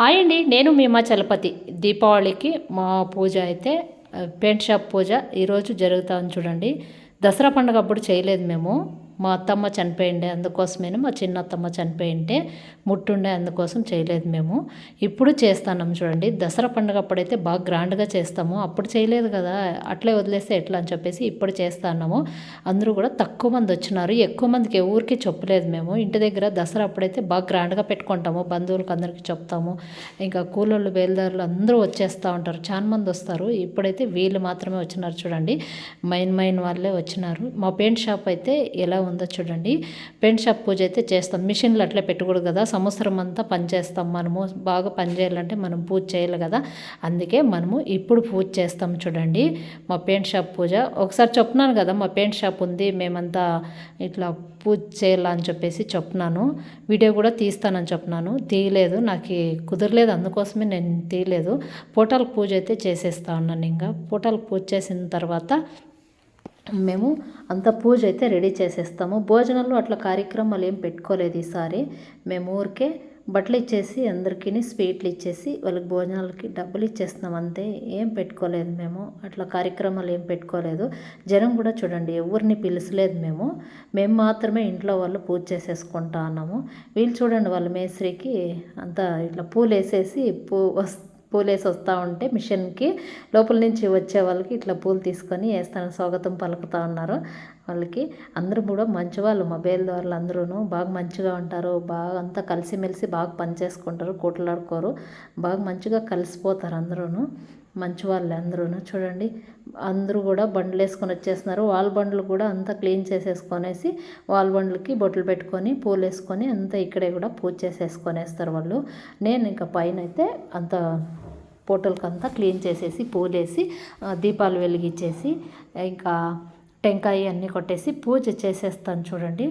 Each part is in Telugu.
హాయ్ అండి నేను మీమా చలపతి. దీపావళికి మా పూజ అయితే పెయింట్ షాప్ పూజ ఈరోజు జరుగుతుంది చూడండి. దసరా పండుగ అప్పుడు చేయలేదు మేము. మా అత్తమ్మ చనిపోయిండే అందుకోసమే మా చిన్న అత్తమ్మ చనిపోయింటే ముట్టుండే అందుకోసం చేయలేదు మేము. ఇప్పుడు చేస్తున్నాం చూడండి. దసరా పండుగ అప్పుడైతే బాగా గ్రాండ్గా చేస్తాము. అప్పుడు చేయలేదు కదా అట్లే వదిలేస్తే ఎట్లా అని చెప్పేసి ఇప్పుడు చేస్తున్నాము. అందరూ కూడా తక్కువ మంది వచ్చినారు. ఎక్కువ మందికి ఊరికి చెప్పలేదు మేము. ఇంటి దగ్గర దసరా అప్పుడైతే బాగా గ్రాండ్గా పెట్టుకుంటాము. బంధువులకు అందరికీ చెప్తాము. ఇంకా కూలోళ్ళు బయలుదేరులు అందరూ వచ్చేస్తూ ఉంటారు. చాలా మంది వస్తారు. ఇప్పుడైతే వీళ్ళు మాత్రమే వచ్చినారు చూడండి. మైన్ మైన్ వాళ్ళే వచ్చినారు. మా పెయింట్ షాప్ అయితే ఎలా ఉందో చూడండి. పెయింట్ షాప్ పూజ అయితే చేస్తాం. మిషన్లు అట్లే పెట్టకూడదు కదా. సంవత్సరం అంతా పనిచేస్తాం మనము. బాగా పని చేయాలంటే మనం పూజ చేయాలి కదా. అందుకే మనము ఇప్పుడు పూజ చేస్తాం చూడండి. మా పెయింట్ షాప్ పూజ. ఒకసారి చెప్తున్నాను కదా మా పెయింట్ షాప్ ఉంది మేమంతా ఇట్లా పూజ చేయాలని చెప్పేసి చెప్తున్నాను వీడియో కూడా తీస్తానని చెప్తున్నాను తీయలేదు. నాకు కుదరలేదు. అందుకోసమే నేను తీయలేదు. పోటాల పూజ అయితే చేసేస్తా ఉన్నాను ఇంకా. పోటాల పూజ చేసిన తర్వాత మేము అంత పూజ అయితే రెడీ చేసేస్తాము. భోజనాలు అట్లా కార్యక్రమాలు ఏం పెట్టుకోలేదు ఈసారి. మేము ఊరికే బట్టలు ఇచ్చేసి అందరికీ స్వీట్లు ఇచ్చేసి వాళ్ళకి భోజనాలకి డబ్బులు ఇచ్చేస్తున్నాం అంతే. ఏం పెట్టుకోలేదు మేము. అట్లా కార్యక్రమాలు ఏం పెట్టుకోలేదు. జనం కూడా చూడండి ఎవరిని పిలిచలేదు మేము. మేము మాత్రమే ఇంట్లో వాళ్ళు పూజ చేసేసుకుంటా ఉన్నాము. వీళ్ళు చూడండి వాళ్ళ మేస్త్రికి అంతా ఇట్లా పూలు వేసేసి పూ వస్తు పూలేసి వస్తూ ఉంటే మిషన్కి లోపల నుంచి వచ్చే వాళ్ళకి ఇట్లా పూలు తీసుకొని వేస్తాను. స్వాగతం పలుకుతూ ఉన్నారు వాళ్ళకి. అందరూ కూడా మంచివాళ్ళు. మొబైల్ మా అందరూ బాగా మంచిగా ఉంటారు. బాగా అంతా కలిసిమెలిసి బాగా పని చేసుకుంటారు కూటలాడుకోరు. బాగా మంచిగా కలిసిపోతారు అందరూ మంచి వాళ్ళు అందరూ చూడండి అందరూ కూడా బండ్లు వేసుకొని వచ్చేస్తున్నారు. వాళ్ళ బండ్లు కూడా అంతా క్లీన్ చేసేసుకొనేసి వాళ్ళ బండ్లకి బొట్లు పెట్టుకొని పూలు వేసుకొని అంతా ఇక్కడే కూడా పూజ చేసేసుకొనేస్తారు వాళ్ళు. నేను ఇంకా పైన అయితే అంత పోటలకంతా క్లీన్ చేసేసి పూలేసి దీపాలు వెలిగించేసి ఇంకా టెంకాయ అన్నీ కొట్టేసి పూజ చేసేస్తాను చూడండి.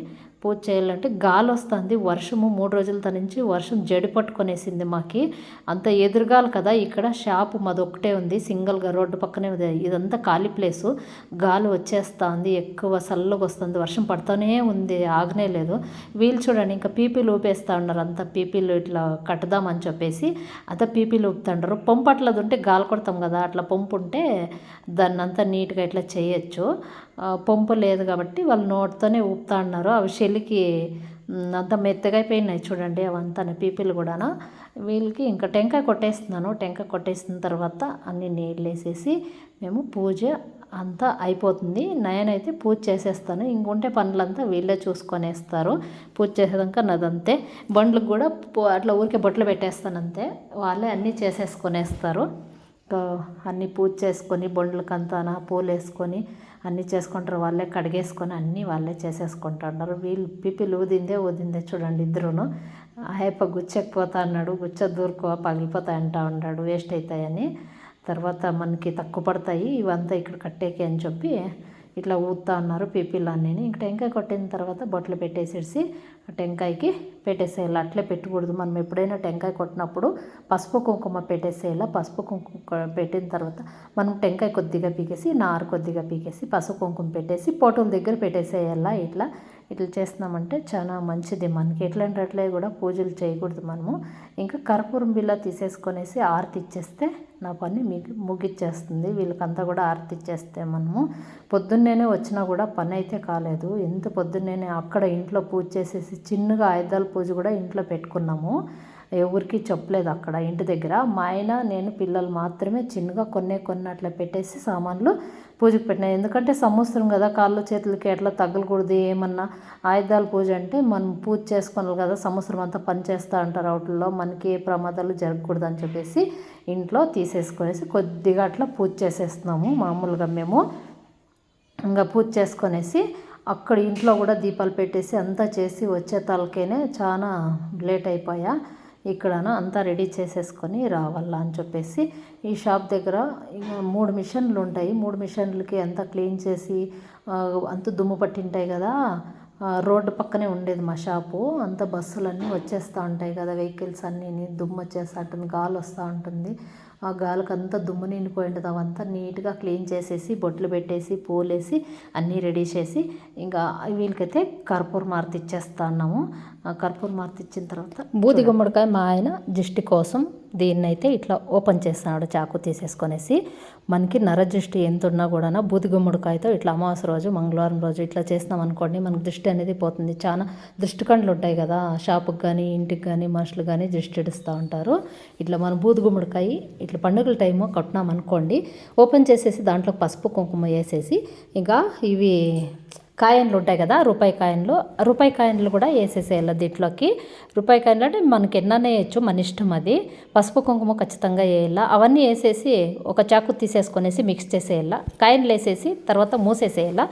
పూజ చేయాలంటే గాలి వస్తుంది వర్షము మూడు రోజుల నుంచి వర్షం జడి పట్టుకొనేసింది మాకి. అంత ఎదురుగాలి కదా ఇక్కడ షాపు మాది ఒకటే ఉంది సింగిల్గా రోడ్డు పక్కనే ఉంది. ఇదంతా ఖాళీ ప్లేసు. గాలి వచ్చేస్తుంది. ఎక్కువ చల్లగా వస్తుంది వర్షం పడుతూనే ఉంది. ఆగనే లేదు. వీళ్ళు చూడండి. ఇంకా పీపీలు ఊపేస్తూ ఉన్నారు. అంతా పీపీలు ఇట్లా కట్టుదామని చెప్పేసి అంత పీపీలు ఊపుతుంటారు పంపు అట్లా ఉంటే గాలి కొడతాం కదా. అట్లా పంపు ఉంటే దాన్ని అంతా నీట్గా ఇట్లా చేయొచ్చు. పంపు లేదు కాబట్టి వాళ్ళు నోటితోనే ఊపుతా అన్నారు. అవి చెల్లికి అంత మెత్తగా అయిపోయినాయి చూడండి అవంతా పీపీలు కూడాను. వీళ్ళకి ఇంకా టెంకాయ కొట్టేస్తున్నాను. టెంకాయ కొట్టేసిన తర్వాత అన్ని నీళ్ళు వేసేసి మేము పూజ అంతా అయిపోతుంది. నయనైతే పూజ చేసేస్తాను. ఇంకుంటే పనులంతా వీళ్ళే చూసుకొనేస్తారు. పూజ చేసేదాక నాదంతే. బండ్లకు కూడా అట్లా ఊరికే బొట్లు పెట్టేస్తాను అంతే వాళ్ళే అన్నీ చేసేసుకొనేస్తారు. అన్నీ పూజ చేసుకొని బొండ్లకంతాన పూలు వేసుకొని అన్నీ చేసుకుంటారు. వాళ్ళే కడిగేసుకొని అన్నీ వాళ్ళే చేసేసుకుంటున్నారు వీళ్ళు పిపిలు ఊదిందే ఊదిందే చూడండి ఇద్దరును. ఆయప్ప గుచ్చకపోతా అన్నాడు. గుచ్చ దూరుకో పగిలిపోతాయి అంటా ఉన్నాడు వేస్ట్ అవుతాయని తర్వాత మనకి తక్కువ పడతాయి. ఇవంతా ఇక్కడ కట్టేకి అని చెప్పి ఇట్లా ఊదుతా ఉన్నారు పీపీలు అన్నీ ఇంక టెంకాయ కొట్టిన తర్వాత బొట్లు పెట్టేసేసి టెంకాయకి పెట్టేసేయాలి. అట్లే పెట్టకూడదు. మనం ఎప్పుడైనా టెంకాయ కొట్టినప్పుడు పసుపు కుంకుమ పెట్టేసేయాలి? పసుపు కుంకుమ పెట్టిన తర్వాత మనం టెంకాయ కొద్దిగా పీకేసి నారు కొద్దిగా పీకేసి పసుపు కుంకుమ పెట్టేసి పోటుల దగ్గర పెట్టేసేయాలా? ఇట్లా ఇట్లా చేస్తున్నామంటే చాలా మంచిది మనకి. ఎట్లాంటి అట్లే కూడా పూజలు చేయకూడదు మనము. ఇంకా కర్పూరం బిల్ల తీసేసుకొనేసి ఆరతి ఇచ్చేస్తే నా పని మీకు ముగిచ్చేస్తుంది. వీళ్ళకంతా కూడా ఆరతి ఇచ్చేస్తే మనము. పొద్దున్నేనే వచ్చినా కూడా పని అయితే కాలేదు. ఎంత పొద్దున్నేనే అక్కడ ఇంట్లో పూజ చేసేసి చిన్నగా ఆయుధాల పూజ కూడా ఇంట్లో పెట్టుకున్నాము. ఎవరికి చెప్పలేదు అక్కడ ఇంటి దగ్గర. మా ఆయన నేను పిల్లలు మాత్రమే చిన్నగా కొన్నే కొన్ని అట్లా పెట్టేసి సామాన్లు పూజకు పెట్టినా. ఎందుకంటే సంవత్సరం కదా కాళ్ళు చేతులకి ఎట్లా తగలకూడదు ఏమన్నా ఆయుధాల పూజ అంటే మనం పూజ చేసుకోవాలి కదా సంవత్సరం అంతా పని చేస్తూ ఉంటారు వాటిల్లో మనకి ఏ ప్రమాదాలు జరగకూడదు అని చెప్పేసి ఇంట్లో తీసేసుకొనేసి కొద్దిగా అట్లా పూజ చేసేస్తున్నాము మామూలుగా మేము. ఇంకా పూజ చేసుకొనేసి అక్కడ ఇంట్లో కూడా దీపాలు పెట్టేసి అంతా చేసి వచ్చే తలకేనే చాలా లేట్ అయిపోయా. ఇక్కడన అంతా రెడీ చేసేసుకొని రావాలా అని చెప్పేసి ఈ షాప్ దగ్గర మూడు మిషన్లు ఉంటాయి. మూడు మిషన్లకి అంతా క్లీన్ చేసి అంత దుమ్ము పట్టింటాయి కదా. రోడ్డు పక్కనే ఉండేది మా షాపు. అంత బస్సులన్నీ వచ్చేస్తూ ఉంటాయి కదా వెహికల్స్ అన్నీ దుమ్ము వచ్చేస్తూ ఉంటుంది గాలి వస్తూ ఉంటుంది. ఆ గాలికి అంతా దుమ్ము నిండిపోయి అవంతా నీట్గా క్లీన్ చేసేసి బొట్లు పెట్టేసి పూలేసి అన్నీ రెడీ చేసి ఇంకా వీళ్ళకైతే కర్పూర మారుతి ఇచ్చేస్తా ఉన్నాము కర్పూర మారుతి ఇచ్చిన తర్వాత బూది గుమ్మడికాయ మా ఆయన దిష్టి కోసం దీన్నైతే ఇట్లా ఓపెన్ చేస్తున్నాడు చాకు తీసేసుకొనేసి. మనకి నరదృష్టి ఎంత ఉన్నా కూడా బూది గుమ్మడికాయతో ఇట్లా అమావాస్య రోజు మంగళవారం రోజు ఇట్లా చేసినాం అనుకోండి మనకు దృష్టి అనేది పోతుంది. చాలా దృష్టి కండ్లు ఉంటాయి కదా షాపుకి కానీ ఇంటికి కానీ మనుషులు కానీ దృష్టి ఇడుస్తూ ఉంటారు. ఇట్లా మనం బూది గుమ్మడికాయ ఇట్లా పండుగల టైము కట్టినాం అనుకోండి ఓపెన్ చేసేసి దాంట్లో పసుపు కుంకుమ వేసేసి ఇంకా ఇవి కాయన్లు ఉంటాయి కదా రూపాయి కాయన్లు. రూపాయి కాయన్లు కూడా వేసేసేయాలి దీంట్లోకి. రూపాయి కాయన్లు అంటే మనకి ఎన్ననే వేయచ్చు మన ఇష్టం అది. పసుపు కుంకుమ ఖచ్చితంగా వేయాల? అవన్నీ వేసేసి ఒక చాకు తీసేసుకొనేసి మిక్స్ చేసేయాల? కాయన్లు వేసేసి తర్వాత మూసేసేయాల?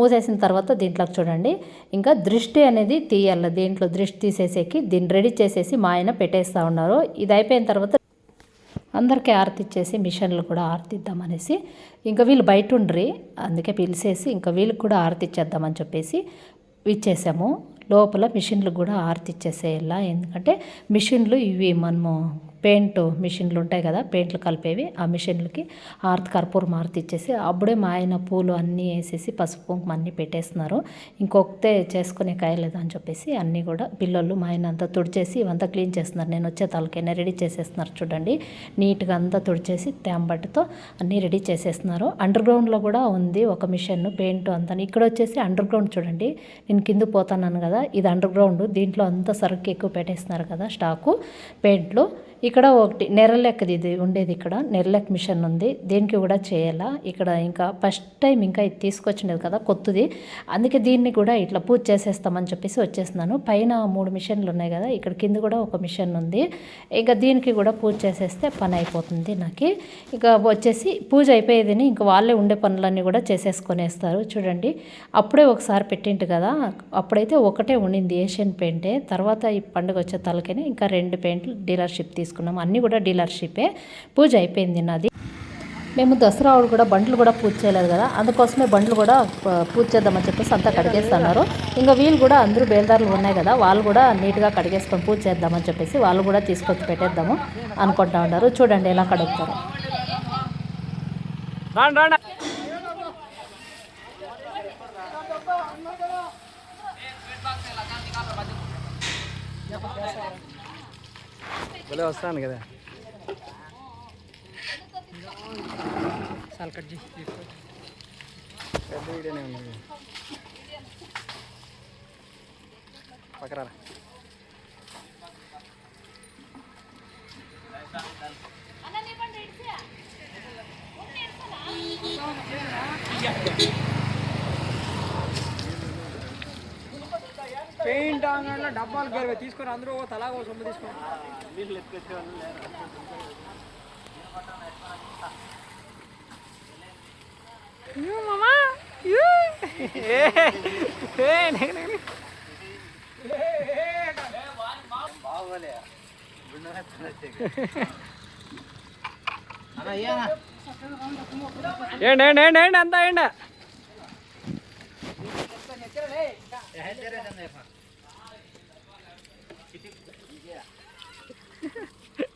మూసేసిన తర్వాత దీంట్లోకి చూడండి. ఇంకా దృష్టి అనేది తీయాలి. దీంట్లో దృష్టి తీసేసేకి దీన్ని రెడీ చేసేసి మా ఆయన పెట్టేస్తూ ఉన్నారు. ఇది అయిపోయిన తర్వాత అందరికీ ఆర్తిచ్చేసి మిషన్లు కూడా ఆర్తిద్దామనేసి ఇంకా వీళ్ళు బయట ఉండ్రి అందుకే పిలిచేసి ఇంకా వీళ్ళకి కూడా ఆర్తిచ్చేద్దామని చెప్పేసి ఇచ్చేసాము. లోపల మిషన్లు కూడా ఆర్తిచ్చేసేయాల ఎందుకంటే మిషన్లు ఇవి మనము పెయింట్ మిషన్లు ఉంటాయి కదా పెయింట్లు కలిపేవి ఆ మిషన్లకి ఆర్తి కర్పూరం ఆరతి ఇచ్చేసి అప్పుడే మా ఆయన పూలు అన్నీ వేసేసి పసుపు కుంకుమ అన్నీ పెట్టేస్తున్నారు. ఇంకొకతే చేసుకునే కాయలేదు అని చెప్పేసి అన్నీ కూడా పిల్లలు మా ఆయన అంతా తుడిచేసి ఇవంతా క్లీన్ చేస్తున్నారు. నేను వచ్చే తలకైనా రెడీ చేసేస్తున్నారు చూడండి. నీట్గా అంతా తుడిచేసి తేంబట్టుతో అన్నీ రెడీ చేసేస్తున్నారు. అండర్ గ్రౌండ్లో కూడా ఉంది ఒక మిషన్ పెయింట్ అంతా. ఇక్కడ వచ్చేసి అండర్ గ్రౌండ్ చూడండి. నేను కింద పోతున్నాను కదా ఇది అండర్ గ్రౌండ్ దీంట్లో అంతా సరుకు ఎక్కువ పెట్టేస్తున్నారు కదా స్టాకు. పెయింట్లు ఇక్కడ ఒకటి నెరలెక్కది ఇది ఉండేది ఇక్కడ. నెరలెక్ మిషన్ ఉంది. దీనికి కూడా చేయాలా? ఇక్కడ ఇంకా ఫస్ట్ టైం ఇంకా ఇది తీసుకొచ్చినది కదా కొత్తది. అందుకే దీన్ని కూడా ఇట్లా పూజ చేసేస్తామని చెప్పేసి వచ్చేస్తున్నాను. పైన మూడు మిషన్లు ఉన్నాయి కదా ఇక్కడ కింద కూడా ఒక మిషన్ ఉంది. ఇంకా దీనికి కూడా పూజ చేసేస్తే పని అయిపోతుంది నాకు. ఇక వచ్చేసి పూజ అయిపోయేదని ఇంకా వాళ్ళే ఉండే పనులన్నీ కూడా చేసేసుకొనేస్తారు. చూడండి అప్పుడే ఒకసారి పెట్టింటి కదా అప్పుడైతే ఒకటే ఉండింది ఏషియన్ పెయింటే. తర్వాత ఈ పండుగ వచ్చే తలకని ఇంకా రెండు పెయింట్లు డీలర్షిప్ తీసుకున్నాం అన్నీ కూడా డీలర్షిప్పే. పూజ అయిపోయింది నాది. మేము దసరా ఆవిడ కూడా బండ్లు కూడా పూజ చేయలేదు కదా అందుకోసమే బండ్లు కూడా పూజ చేద్దామని చెప్పేసి అంతా కడిగేస్తున్నారు. ఇంకా వీళ్ళు కూడా అందరూ బేల్దారులు ఉన్నాయి కదా వాళ్ళు కూడా నీట్గా కడిగేసుకొని పూజ చేద్దామని చెప్పేసి వాళ్ళు కూడా తీసుకొచ్చి పెట్టేద్దాము అనుకుంటా ఉన్నారు. చూడండి ఎలా కడుగుతారు. రాండి రాండి. భలే వస్తాను కదా. చాలా కట్ చేసి పెద్ద వీడియోనే ఉంది. పక్కరా పెయింట్ అంగడిలో డబ్బాలు గేరవే తీసుకొని అందరూ తలా ఓ సొమ్ము తీసుకొని. ఏండి ఏండి ఏండి ఏండి అంతా ఏండి?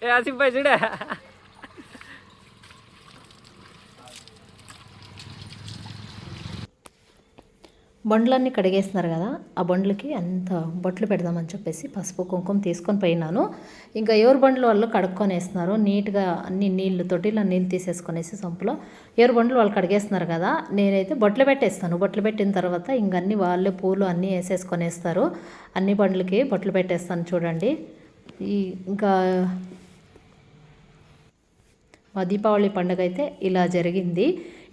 ఏ ఆసిఫ్ భాయ్ చూడే బండ్లన్నీ కడిగేస్తున్నారు కదా ఆ బండ్లకి అంత బొట్లు పెడదామని చెప్పేసి పసుపు కుంకుమ తీసుకొని పోయినాను. ఇంకా ఎవరు బండ్లు వాళ్ళు కడుక్కొని వేస్తున్నారు నీట్గా అన్ని నీళ్ళు తొట్టిలో నీళ్ళు తీసేసుకొనేసి సంపులో. ఎవరు బండ్లు వాళ్ళు కడిగేస్తున్నారు కదా నేనైతే బొట్లు పెట్టేస్తాను. బొట్లు పెట్టిన తర్వాత ఇంక అన్ని వాళ్ళే పూలు అన్నీ వేసేసుకొని వేస్తారు అన్ని బండ్లకి బొట్లు పెట్టేస్తాను చూడండి. ఈ ఇంకా మా దీపావళి పండుగ అయితే ఇలా జరిగింది.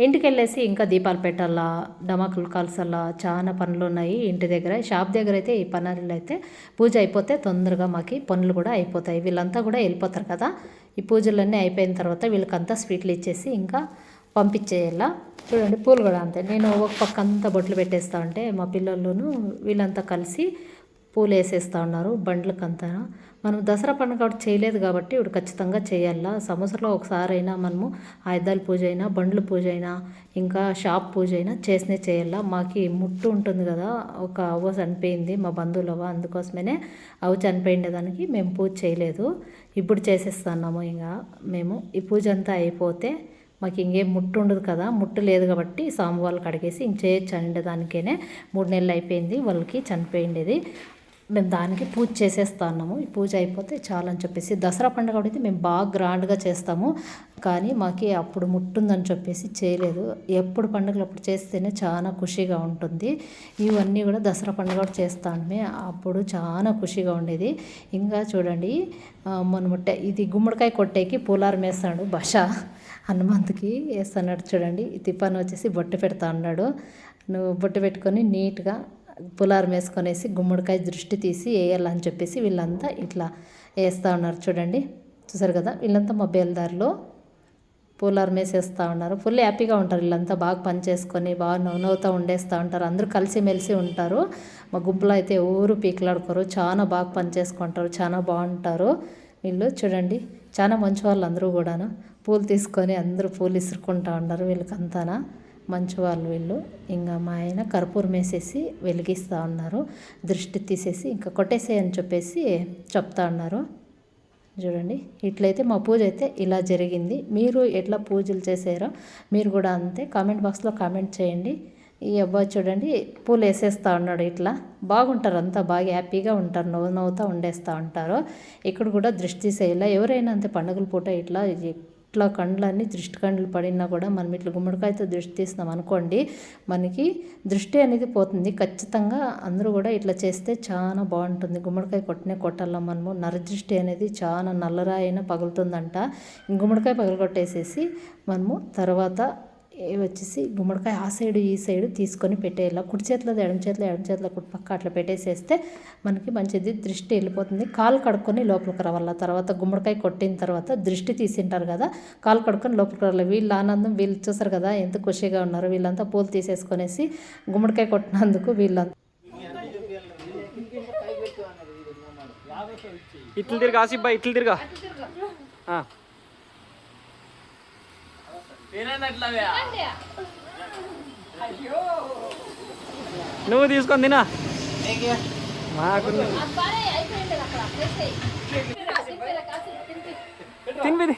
ఇంటికి వెళ్ళేసి ఇంకా దీపాలు పెట్టాలా డమాకులు కాల్చాలా చాలా పనులు ఉన్నాయి ఇంటి దగ్గర. షాప్ దగ్గర అయితే ఈ పనులు అయితే పూజ అయిపోతే తొందరగా మాకు పనులు కూడా అయిపోతాయి. వీళ్ళంతా కూడా వెళ్ళిపోతారు కదా. ఈ పూజలన్నీ అయిపోయిన తర్వాత వీళ్ళకంతా స్వీట్లు ఇచ్చేసి ఇంకా పంపించేయాలా. చూడండి పూలు కూడా అంతే. నేను ఒక పక్క అంతా బొట్లు పెట్టేస్తా ఉంటే మా పిల్లలను వీళ్ళంతా కలిసి పూలు వేసేస్తూ ఉన్నారు బండ్లకంతా మనం దసరా పండుగ కాబట్టి చేయలేదు కాబట్టి ఇప్పుడు ఖచ్చితంగా చేయాలా. సంవత్సరంలో ఒకసారి అయినా మనము ఆయుధాల పూజ అయినా బండ్ల పూజ అయినా ఇంకా షాప్ పూజ అయినా చేసినే చేయాలా. మాకి ముట్టు ఉంటుంది కదా ఒక అవ్వ చనిపోయింది మా బంధువులవ అందుకోసమేనే అవ్వ చనిపోయిండే దానికి మేము పూజ చేయలేదు. ఇప్పుడు చేసేస్తున్నాము ఇంకా మేము. ఈ పూజ అంతా అయిపోతే మాకు ఇంకేం ముట్టు ఉండదు కదా. ముట్టు లేదు కాబట్టి స్వామి వాళ్ళకి అడిగేసి ఇంక చేయొచ్చు అండే దానికేనే మూడు నెలలు అయిపోయింది వాళ్ళకి చనిపోయిండేది. మేము దానికి పూజ చేసేస్తా ఈ పూజ అయిపోతే చాలని అని చెప్పేసి దసరా పండుగ అయితే మేము బాగా గ్రాండ్గా చేస్తాము. కానీ మాకి అప్పుడు ముట్టుందని చెప్పేసి చేయలేదు. ఎప్పుడు పండుగలు అప్పుడు చేస్తేనే చాలా ఖుషిగా ఉంటుంది. ఇవన్నీ కూడా దసరా పండుగ కూడా చేస్తామే అప్పుడు చాలా ఖుషిగా ఉండేది. ఇంకా చూడండి మొన్న ముట్ట ఇది గుమ్మడికాయ కొట్టేకి పూలారం వేస్తాడు బష. హనుమంతుకి వేస్తున్నాడు చూడండి. ఈ తిప్పని వచ్చేసి బొట్టు పెడతా అన్నాడు నువ్వు బొట్టు పెట్టుకొని నీట్గా పులారం వేసుకొనేసి గుమ్మడికాయ దృష్టి తీసి వేయాలని చెప్పేసి వీళ్ళంతా ఇట్లా వేస్తూ ఉన్నారు. చూడండి చూసారు కదా? వీళ్ళంతా మా బేల్దారిలో పూలారం వేసేస్తూ ఉన్నారు. ఫుల్ హ్యాపీగా ఉంటారు వీళ్ళంతా. బాగా పని చేసుకొని బాగా నవ్వు నవ్వుతూ ఉండేస్తూ ఉంటారు. అందరూ కలిసిమెలిసి ఉంటారు. మా గుంపులో అయితే ఊరు పీకలాడుకోరు. చాలా బాగా పని చేసుకుంటారు. చాలా బాగుంటారు వీళ్ళు. చూడండి చాలా మంచి వాళ్ళు అందరూ కూడాను. పూలు తీసుకొని అందరూ పూలు ఇసురుకుంటూ ఉన్నారు వీళ్ళకంతానా. మంచి వాళ్ళు. వీళ్ళు ఇంకా మా ఆయన కర్పూరం వేసేసి వెలిగిస్తూ ఉన్నారు. దృష్టి తీసేసి ఇంకా కొట్టేసేయని అని చెప్పేసి చెప్తా ఉన్నారు. చూడండి ఇట్లయితే మా పూజ అయితే ఇలా జరిగింది. మీరు ఎట్లా పూజలు చేసారో మీరు కూడా అంతే కామెంట్ బాక్స్లో కామెంట్ చేయండి. ఈ అబ్బాయి చూడండి పూలు వేసేస్తా ఉన్నాడు ఇట్లా. బాగుంటారు అంతా బాగా హ్యాపీగా ఉంటారు నవ్వు నవ్వుతూ ఉండేస్తూ ఉంటారు. ఇక్కడ కూడా దృష్టి చేయాల. ఎవరైనా అంతే పండుగల పూట ఇట్లా ఇట్లా కండ్లన్నీ దృష్టి కండ్లు పడినా కూడా మనం ఇట్లా గుమ్మడికాయతో దృష్టి తీసినాం అనుకోండి మనకి దృష్టి అనేది పోతుంది. ఖచ్చితంగా అందరూ కూడా ఇట్లా చేస్తే చాలా బాగుంటుంది. గుమ్మడికాయ కొట్టనే కొట్టాల మనము? నరదృష్టి అనేది చాలా నల్లరాయిన అయినా పగులుతుందంట. గుమ్మడికాయ పగలగొట్టేసేసి మనము తర్వాత వచ్చేసి గుమ్మడికాయ ఆ సైడు ఈ సైడు తీసుకొని పెట్టేయాల కుడి చేతిలో ఎడమ చేతిలో ఎడమ చేతిలో కుడి పక్క అట్లా పెట్టేసేస్తే మనకి మంచిది దృష్టి వెళ్ళిపోతుంది. కాలు కడుక్కొని లోపలికి రావాల? తర్వాత గుమ్మడికాయ కొట్టిన తర్వాత దృష్టి తీసింటారు కదా కాలు కడుక్కొని లోపలికి రావాలి. వీళ్ళ ఆనందం వీళ్ళు చూసారు కదా ఎంత ఖుషిగా ఉన్నారు. వీళ్ళంతా పూలు తీసేసుకొనేసి గుమ్మడికాయ కొట్టినందుకు వీళ్ళంతా ఇట్లు తిరిగా ఆసిబ్బా ఇట్లు తిరిగా. నువ్వు తీసుకొని తినా. మాకు తినిపిది.